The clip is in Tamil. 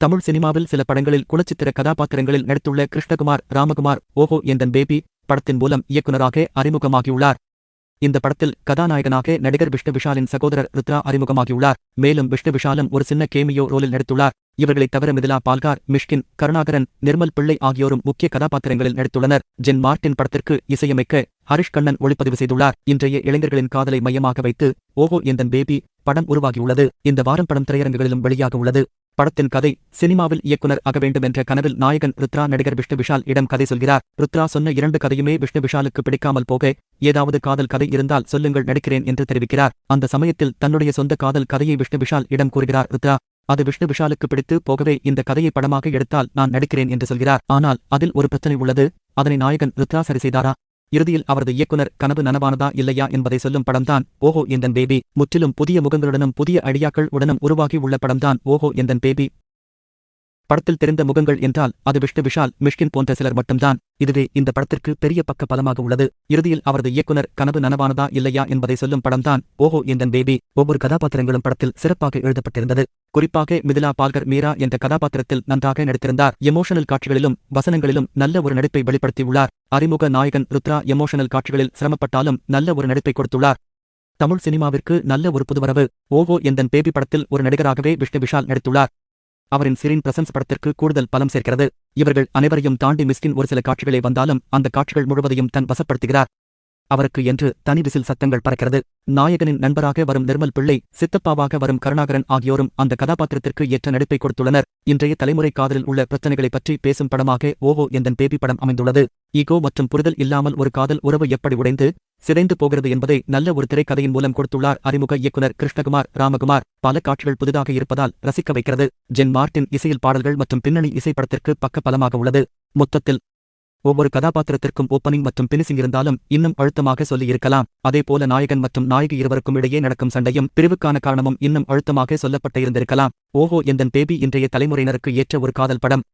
தமிழ் சினிமாவில் சில படங்களில் குலச்சித்திர கதாபாத்திரங்களில் நடித்துள்ள கிருஷ்ணகுமார் ராமகுமார் ஓஹோ எந்தன் பேபி படத்தின் மூலம் இயக்குநராக அறிமுகமாகியுள்ளார். இந்த படத்தில் கதாநாயகனாக நடிகர் விஷ்ணு விஷாலின் சகோதரர் ருத்ரா அறிமுகமாகியுள்ளார். மேலும் விஷ்ணு விஷாலும் ஒரு சின்ன கேமியோ ரோலில் நடித்துள்ளார். இவர்களைத் தவிர மிதிலா பால்கார் மிஷ்கின் கருணாகரன் நிர்மல் பிள்ளை ஆகியோரும் முக்கிய கதாபாத்திரங்களில் நடித்துள்ளனர். ஜென் மார்ட்டின் படத்திற்கு இசையமைக்க ஹரிஷ் கண்ணன் ஒளிப்பதிவு செய்துள்ளார். இன்றைய இளைஞர்களின் காதலை மையமாக வைத்து ஓஹோ எந்தன் பேபி படம் உருவாகியுள்ளது. இந்த வாரம் படம் திரையரங்குகளிலும் வெளியாக உள்ளது படத்தின் கதை சினிமாவில் இயக்குனர் ஆக வேண்டுமென்ற கனவில் நாயகன் ருத்ரா நடிகர் விஷ்ணு விஷால் இடம் கதை சொல்கிறார். ருத்ரா சொன்ன இரண்டு கதையுமே விஷ்ணு விஷாலுக்கு பிடிக்காமல் போக ஏதாவது காதல் கதை இருந்தால் சொல்லுங்கள் நடிக்கிறேன் என்று தெரிவிக்கிறார். அந்த சமயத்தில் தன்னுடைய சொந்த காதல் கதையை விஷ்ணு விஷால் இடம் கூறுகிறார் ருத்ரா. அது விஷ்ணு விஷாலுக்கு பிடித்து போகவே இந்த கதையை படமாக எடுத்தால் நான் நடிக்கிறேன் என்று சொல்கிறார். ஆனால் அதில் ஒரு பிரச்சனை உள்ளது. அதனை நாயகன் ருத்ரா சரி செய்தாரா? இறுதியில் அவரது இயக்குனர் கனவு நனவானதா இல்லையா என்பதை சொல்லும் படம்தான் ஓஹோ எந்தன் பேபி. முற்றிலும் புதிய முகங்களுடனும் புதிய ஐடியாக்கள் உடனும் உருவாகி உள்ள படம்தான் ஓஹோ எந்தன் பேபி. படத்தில் தெரிந்த முகங்கள் என்றால் அது விஷ்ணு விஷால் மிஷ்கின் போன்ற சிலர் மட்டும்தான். இதுவே இந்த படத்திற்கு பெரிய பக்க பலமாக உள்ளது. இறுதியில் அவரது இயக்குனர் கனவு நனவானதா இல்லையா என்பதை சொல்லும் படம்தான் ஓஹோ எந்தன் பேபி ஒவ்வொரு கதாபாத்திரங்களும் படத்தில் சிறப்பாக எழுதப்பட்டிருந்தது. குறிப்பாக மிதிலா பால்கர் மீரா என்ற கதாபாத்திரத்தில் நன்றாக நடித்திருந்தார். எமோஷனல் காட்சிகளிலும் வசனங்களிலும் நல்ல ஒரு நடிப்பை வெளிப்படுத்தியுள்ளார். அறிமுக நாயகன் ருத்ரா எமோஷனல் காட்சிகளில் சிரமப்பட்டாலும் நல்ல ஒரு நடிப்பை கொடுத்துள்ளார். தமிழ் சினிமாவிற்கு நல்ல ஒரு புதுவரவு. ஓவோ எந்தன் பேபி படத்தில் ஒரு நடிகராகவே விஷ்ணு விஷால் நடித்துள்ளார். அவரின் சிரின் பிரசன்ஸ் படத்திற்கு கூடுதல் பலம் சேர்க்கிறது. இவர்கள் அனைவரையும் தாண்டி மிஸ்கின் ஒரு சில காட்சிகளே வந்தாலும் அந்த காட்சிகள் முழுவதையும் தன் வசப்படுத்துகிறார். அவருக்கு என்று தனி விசில் சத்தங்கள் பறக்கிறது. நாயகனின் நண்பராக வரும் நிர்மல் பிள்ளை சித்தப்பாவாக வரும் கருணாகரன் ஆகியோரும் அந்த கதாபாத்திரத்திற்கு ஏற்ற நடிப்பை கொடுத்துள்ளனர். இன்றைய தலைமுறை காதலில் உள்ள பிரச்சனைகளை பற்றி பேசும் படமாக ஓவோ எந்தன் பேபி படம் அமைந்துள்ளது. ஈகோ மற்றும் புரிதல் இல்லாமல் ஒரு காதல் உறவு எப்படி உடைந்து சிதைந்து போகிறது என்பதை நல்ல ஒரு திரைக்கதையின் மூலம் கொடுத்துள்ளார் அறிமுக இயக்குனர் கிருஷ்ணகுமார் ராமகுமார். பல காட்சிகள் புதிதாக இருப்பதால் ரசிக்க வைக்கிறது. ஜென் மார்ட்டின் இசையில் பாடல்கள் மற்றும் பின்னணி இசைப்படத்திற்கு பக்க பலமாக உள்ளது. மொத்தத்தில் ஒவ்வொரு கதாபாத்திரத்திற்கும் ஓப்பனிங் மற்றும் பினிசிங் இருந்தாலும் இன்னும் அழுத்தமாக சொல்லியிருக்கலாம். அதேபோல நாயகன் மற்றும் நாயகி இருவருக்கும் இடையே நடக்கும் சண்டையும் பிரிவுக்கான காரணமும் இன்னும் அழுத்தமாக சொல்லப்பட்டிருந்திருக்கலாம் ஓஹோ எந்தன் பேபி இன்றைய தலைமுறையினருக்கு ஏற்ற ஒரு காதல் படம்.